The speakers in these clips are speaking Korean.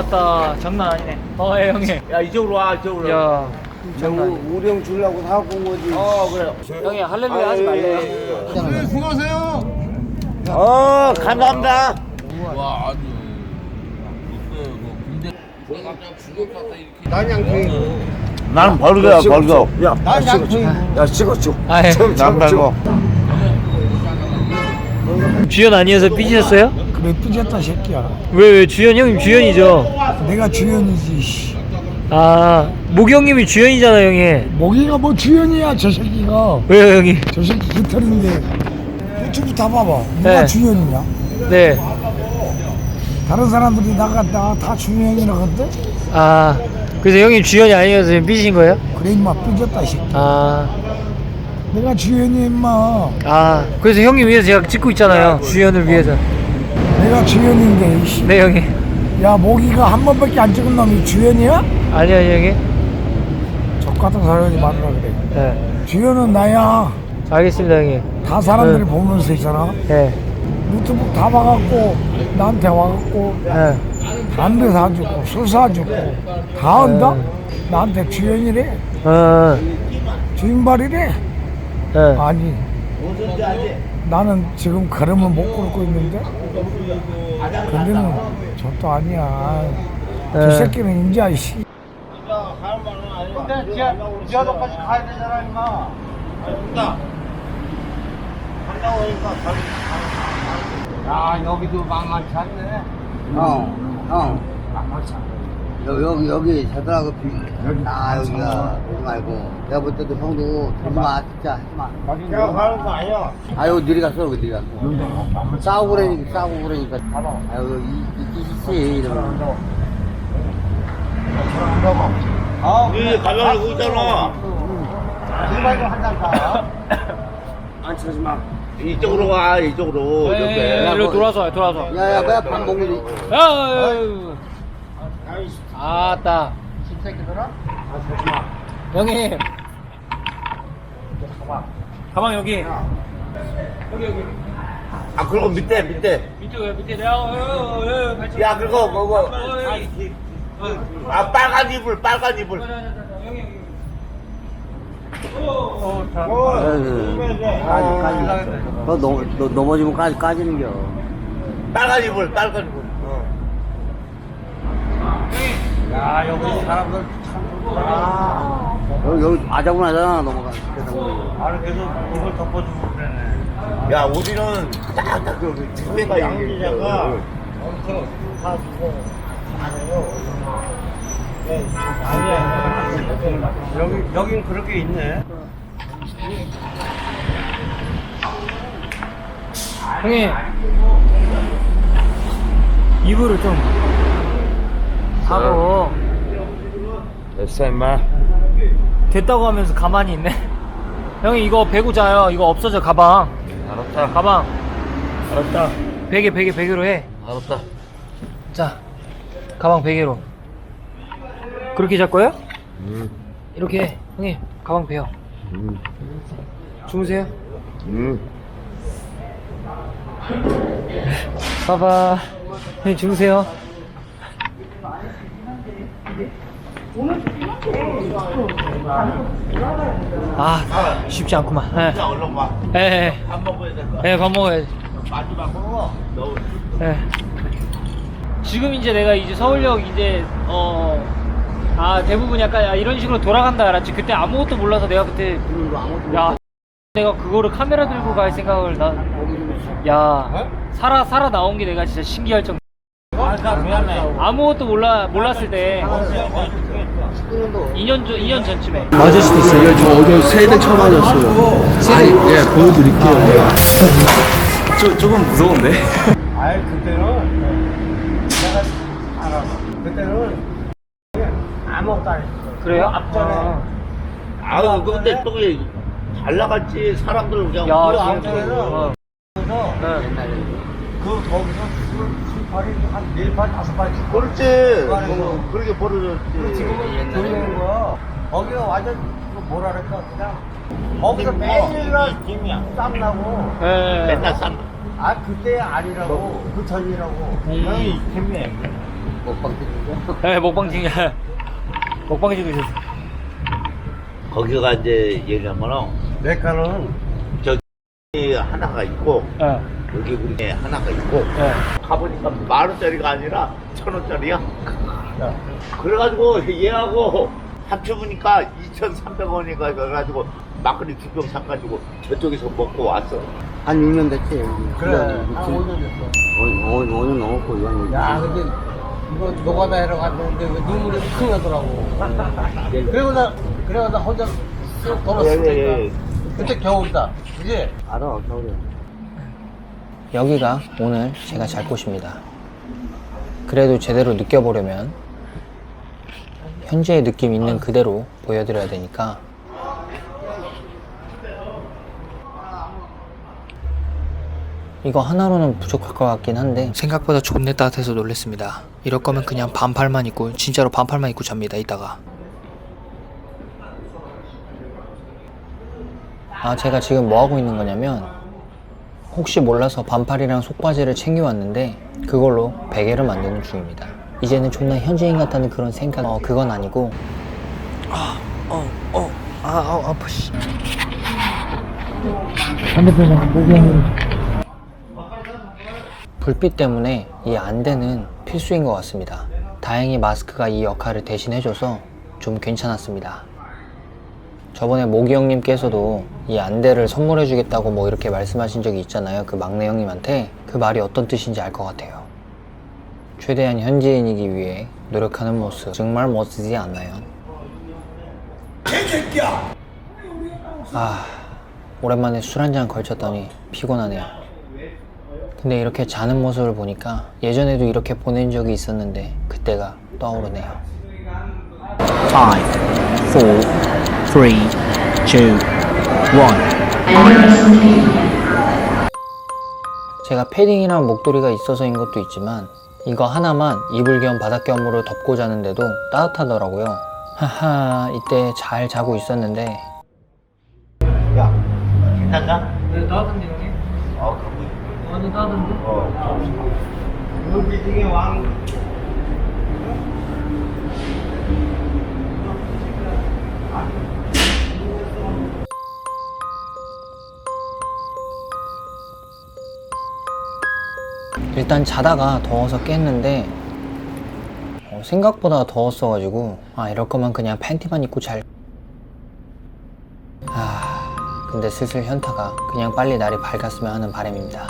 왔다. 장난 아니네. 어예 형님. 야 이쪽으로 와 이쪽으로. 야저 우- 우리 형 주려고 사갖고 온 거지. 어 그래요. 형님 할렐루야 하지 말래. 어 감사합니다. 나는 벌거야, 벌거. 야. 야 찍었죠 아예. 난 벌거. 주연 아니어서 삐지셨어요? 삐졌다 새끼야. 왜 왜 주연 형님 주연이죠? 내가 주연이지 씨. 아 모기 형님이 주연이잖아요 형님 모기가 뭐 주연이야 저 새끼가. 왜요 형님 저 새끼 깃털인데. 유튜브 다 봐봐. 누가 네. 주연이냐? 네. 다른 사람들이 나갔다 다 주연이라고 한대 아 그래서 형님 주연이 아니어서 지금 삐진 거예요? 그래 임마. 삐졌다 이 새끼. 아, 내가 주연이 임마. 아 그래서 형님 위해서 제가 찍고 있잖아요. 주연을 위해서 내가 주연인데 이씨. 네 형님 야 모기가 한 번밖에 안 찍은 놈이 주연이야? 아니요 형님 적 같은 사람이 말하라 그래. 네. 주연은 나야. 알겠습니다 형님 다 사람들이 네. 보면서 있잖아. 네. 유튜브 다 봐갖고 나한테 와갖고 네. 담배 사주고 술 사주고 다 한다? 네. 나한테 주연이래? 어, 주인발이래? 네. 아니 나는 지금 걸음을 못 걷고 있는데? 근데는 저도 아니야. 저 네. 새끼는 인자 이씨. 근데 지하 지하도까지 가야 되잖아 임마. 아 간다고 하니까 야. 여기도 만만치 않네. 형, 형. 여, 여기, 여기 자들하고 비, 아, 여기가, 보지 말고. 내가 볼 때도 형도 되지 마, 진짜, 하지 마. 내가 가는 거 아니야 아유, 느리 갔어, 여기 느리 갔어. 싸우고 그러니까, 싸우고 그러니까. 아유, 이, 이, 이, 이, 이러면. 이 가방에 고 있잖아 이발도 한잔 사. 안 치지 마. 이쪽으로 와, 이쪽으로. 네, 야, 이리로 뭐- 돌아서 돌아서. 야, 야, 뭐야, 밥 먹는 거. 아따. 형님. 가방 여기. 여기 여기. 아, 그리고 밑에, 밑에. 밑에 왜 밑에 내가 어, 어, 어, 발전. 야, 그거 뭐고. 어, 여기. 아, 빨간 이불, 빨간 이불. 여기. 어, 어, 자. 까지, 까지. 너, 넘, 너 넘어지면 까지, 까지는 겨. 빨간 이불, 빨간 이불. 야, 여기 사람들 여기, 여기 아자분하잖아, 넘어가. 아니, 계속 이걸 덮어주고 그러네. 야, 우리는 딱딱 그, 집에가 양기자가 엄청 사주고 하네요. 네, 아니야. 여기, 여긴 그렇게 있네. 형님. 이불을 좀 하고 됐어, 임마. 됐다고 하면서 가만히 있네. 형이 이거 베고 자요. 이거 없어져 가방. 알았다. 가방. 알았다. 베개 베개 베개로 해. 알았다. 자, 가방 베개로. 그렇게 잘 거예요? 음, 이렇게 해. 형님 가방 베요. 음, 주무세요. 음. 봐봐. 형님 주무세요. 아, 쉽지 않구만. 예. 자, 얼른 와. 예, 예. 밥 먹어야 될 거야. 예, 밥 먹어야지. 마지막으로 너 예. 지금 이제 내가 이제 서울역 이제 어. 아 대부분 약간 야, 이런 식으로 돌아간다 알았지 그때 아무것도 몰라서 내가 그때 야 내가 그거를 카메라 들고 갈 생각을 나야 살아 살아 나온 게 내가 진짜 신기할 정도 아, 나 미안해. 아무것도 몰라 몰랐을 때 2년 전 2년 전쯤에 맞을 수도 있어요. 저 어제 세대 처음 맞았어요. 아니, 예, 보여드릴게요. 저, 조금 무서운데? 아이, 그때는 내가 알아. 그때는 아무것도 안 했어. 그래요? 앞전에. 아. 아유, 근데 또잘 나갔지. 사람들 그냥. 야 진짜 앞전에는 어. 그래서 네. 그 거기서 팔이 한네 판, 다섯 판. 그렇지. 뭐, 그렇게 벌어졌지. 네. 지금은 조용한 거야. 거기가 완전 그 뭐라 그럴까 그냥 거기서 매일날 땀 나고 예. 맨날 쌈. 아 그때 아니라고 그 전이라고 형이 팀이야. 먹방 찍는데 예, 먹방 중이야. 먹방 찍으셨어. 거기가 이제 얘기하면은 메카는 저기 하나가 있고 예. 여기 우리 애 하나가 있고 예. 가보니까 만 원짜리가 아니라 천 원짜리야. 그래가지고 얘하고 합쳐보니까 2,300원이가 그래가지고 막걸리 두 병 사가지고 저쪽에서 먹고 왔어. 한 6년 됐지 그래. 한 5년 됐어 5, 5, 년 넘었고 이건 야 근데 이거 노가다 해러 갔는데 왜 눈물이 쿵 나더라고 그리고 나 그래고 나 혼자 쓱 걸었을 예, 예, 예. 때 그때 겨울이다 그지? 알아 겨울이야 여기가 오늘 제가 잘 곳입니다. 그래도 제대로 느껴보려면 현재의 느낌 있는 그대로 보여드려야 되니까 이거 하나로는 부족할 것 같긴 한데 생각보다 존내 따뜻해서 놀랬습니다. 이럴 거면 그냥 반팔만 입고 진짜로 반팔만 입고 잡니다. 이따가 아 제가 지금 뭐 하고 있는 거냐면 혹시 몰라서 반팔이랑 속바지를 챙겨왔는데 그걸로 베개를 만드는 중입니다. 이제는 존나 현지인 같다는 그런 생각 어 그건 아니고 아 어 어 아 아, 아파 씨 불빛 때문에 이 안대는 필수인 것 같습니다. 다행히 마스크가 이 역할을 대신해줘서 좀 괜찮았습니다. 저번에 모기 형님께서도 이 안대를 선물해 주겠다고 뭐 이렇게 말씀하신 적이 있잖아요. 그 막내 형님한테 그 말이 어떤 뜻인지 알 것 같아요. 최대한 현지인이기 위해 노력하는 모습 정말 멋지지 않나요? 아 오랜만에 술 한 잔 걸쳤더니 피곤하네요. 근데 이렇게 자는 모습을 보니까 예전에도 이렇게 보낸 적이 있었는데 그때가 떠오르네요. Five, four, three, two, one. 제가 패딩이랑 목도리가 있어서인 것도 있지만 이거 하나만 이불 겸 바닥 겸으로 덮고 자는데도 따뜻하더라고요. 하하 이때 잘 자고 있었는데 괜찮나? 네, 따뜻한데 형님? 어, 그거 완전 따뜻한데? 여기 중에 왕 일단 자다가 더워서 깼는데 어, 생각보다 더웠어가지고 아 이럴 거면 그냥 팬티만 입고 잘. 아 근데 슬슬 현타가 그냥 빨리 날이 밝았으면 하는 바람입니다.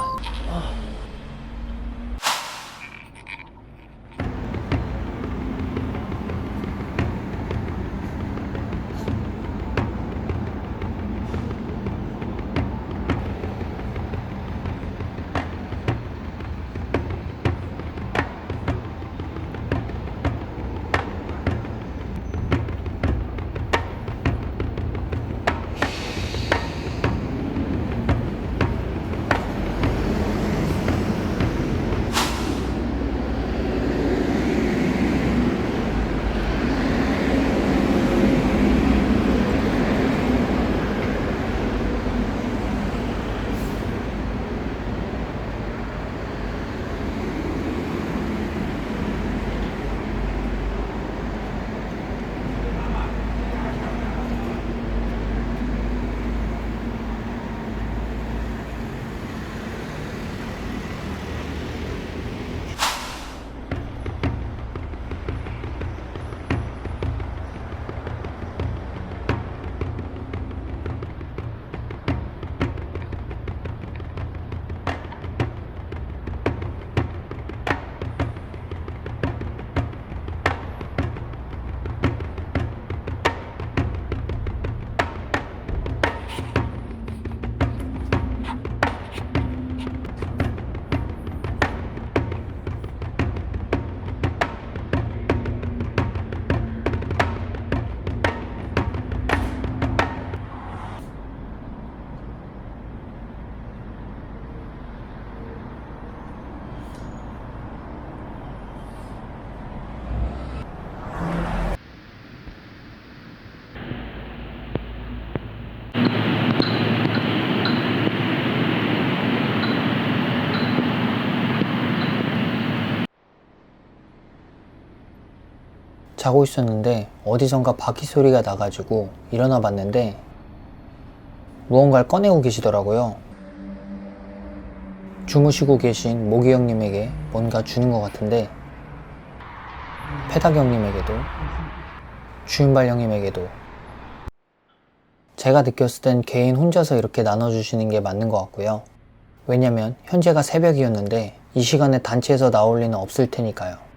자고 있었는데 어디선가 바퀴 소리가 나가지고 일어나 봤는데 무언가를 꺼내고 계시더라고요. 주무시고 계신 모기 형님에게 뭔가 주는 것 같은데 페닥 형님에게도 주인발 형님에게도 제가 느꼈을 땐 개인 혼자서 이렇게 나눠주시는 게 맞는 것 같고요. 왜냐면 현재가 새벽이었는데 이 시간에 단체에서 나올 리는 없을 테니까요.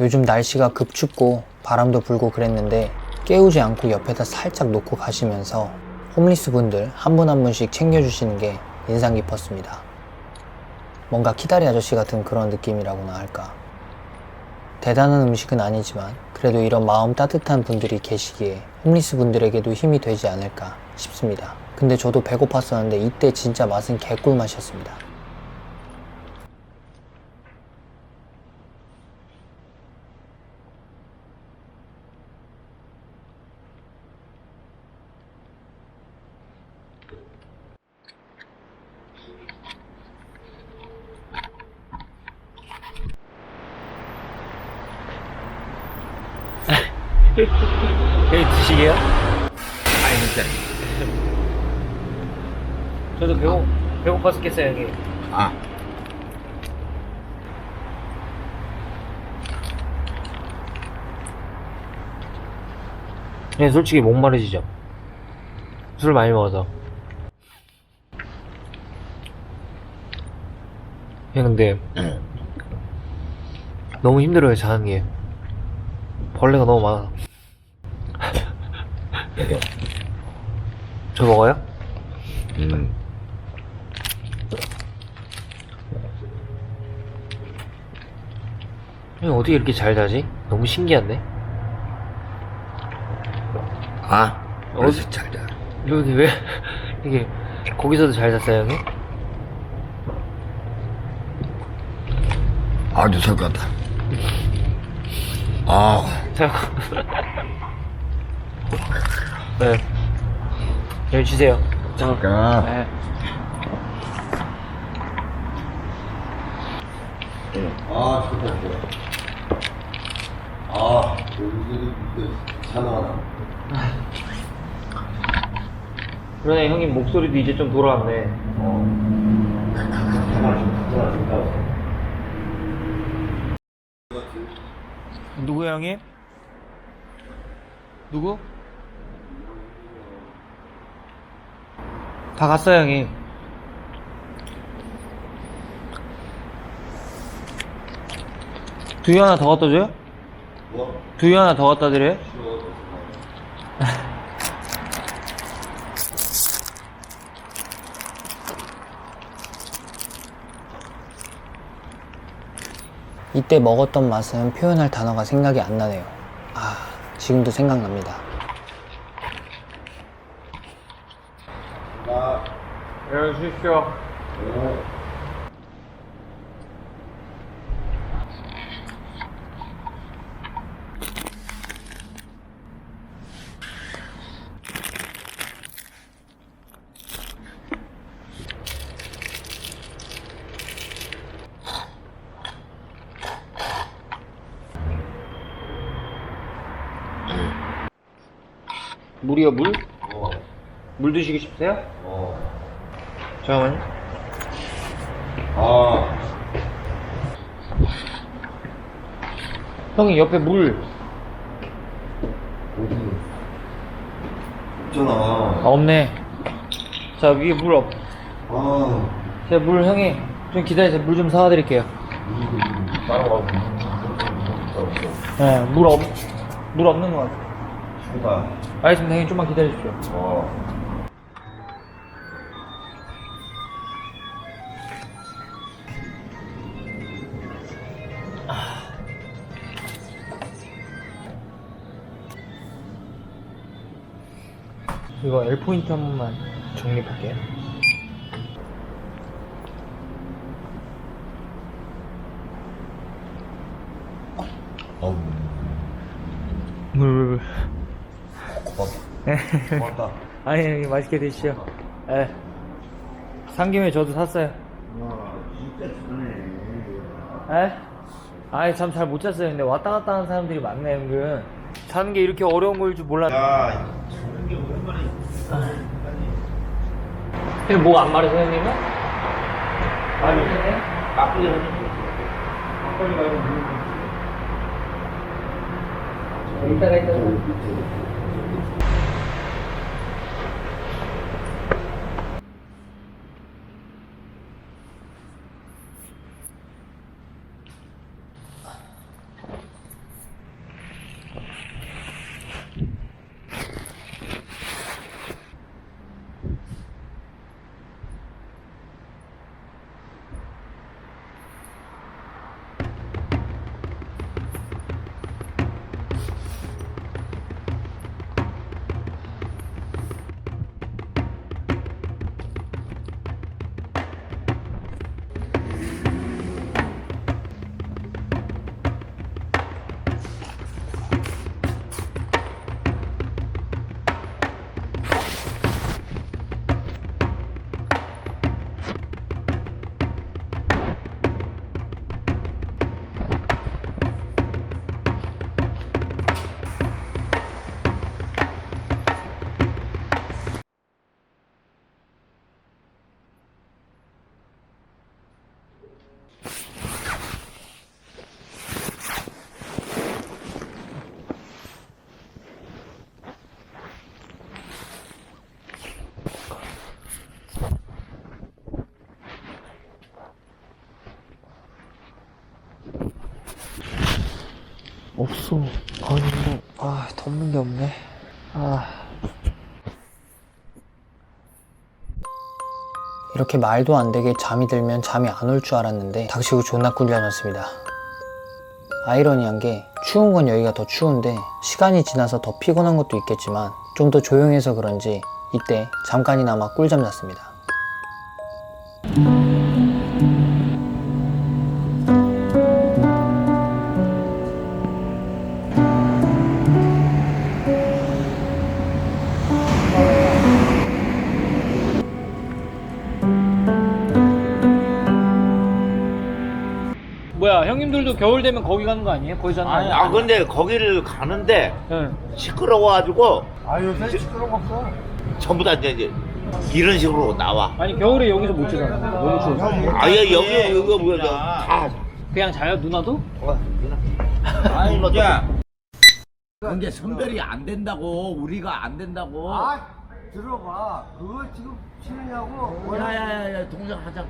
요즘 날씨가 급춥고 바람도 불고 그랬는데 깨우지 않고 옆에다 살짝 놓고 가시면서 홈리스 분들 한 분 한 분씩 챙겨주시는 게 인상 깊었습니다. 뭔가 키다리 아저씨 같은 그런 느낌이라고나 할까. 대단한 음식은 아니지만 그래도 이런 마음 따뜻한 분들이 계시기에 홈리스 분들에게도 힘이 되지 않을까 싶습니다. 근데 저도 배고팠었는데 이때 진짜 맛은 개꿀 맛이었습니다. 여기 드시게요? 아니 진짜 저도 배고, 배고팠었겠어요 형님 아. 그냥 솔직히 목마르시죠? 술 많이 먹어서. 형 근데 너무 힘들어요 자는 게. 벌레가 너무 많아 저 먹어요? 음. 형 어떻게 이렇게 잘 자지? 너무 신기한데? 아. 어디- 어디 잘 자. 여기 왜 이게 거기서도 잘 잤어요 형이? 아주 설거다. 아. 자 네 여기 주세요 잠깐. 네. 아, 좋다, 좋다. 아, 여기, 사나워라. 그러네 형님 목소리도 이제 좀 돌아왔네 누구야 형님? 누구? 다 갔어요 형님 두유 하나 더 갖다 줘요? 뭐? 두유 하나 더 갖다 드려요? 이때 먹었던 맛은 표현할 단어가 생각이 안 나네요. 아, 지금도 생각납니다. 열어 주십시오 물이요 물? 물 드시고 싶으세요? 어. 잠깐만요 아. 형이 옆에 물 있잖아. 아, 없네 자 위에 물 없. 아. 제가 물 형이 좀 기다리세요 물 좀 사와 드릴게요 따라와. 네, 물 없, 물 없는 것 같아요 좋다. 알겠습니다 형님 좀만 기다려 주십시오 어. 이거 L 포인트 한 번만 정립할게요. 어우. 물, 물, 물. 고맙다. 아니, 네, 맛있게 드시죠. 예. 산 김에 저도 샀어요. 와, 진짜 좋네. 예? 아이 참잘못 잤어요. 근데 왔다 갔다 하는 사람들이 많네 은근. 자는 게 이렇게 어려운 거일 줄 몰랐네. 야, 저런 게 오랜만에. 근데 뭐안 말해 선생님은? 아니, 막걸리 막걸리 말고 물. 이따가 이따가. 없어. 아니 뭐, 아 덮는 게 없네. 아. 이렇게 말도 안 되게 잠이 들면 잠이 안 올 줄 알았는데 닥치고 존나 꿀려놨습니다. 아이러니한 게 추운 건 여기가 더 추운데 시간이 지나서 더 피곤한 것도 있겠지만 좀 더 조용해서 그런지 이때 잠깐이나마 꿀잠 잤습니다. 겨울 되면 거기 가는 거 아니에요? 거기 사는 거 아니에요? 아, 근데 거기를 가는데 응. 시끄러워가지고 아 요새 시끄러운 거 없어. 전부 다 이제, 이제 이런 식으로 나와. 아니 겨울에 여기서 못 자잖아. 너무 추워서. 아예 여기 여기 뭐야 다. 그냥 자요 누나도? 아니 야. 근데 선별이 안 된다고 우리가 안 된다고 아 들어봐 그걸 지금 치느냐고 야야야야 동작 하자고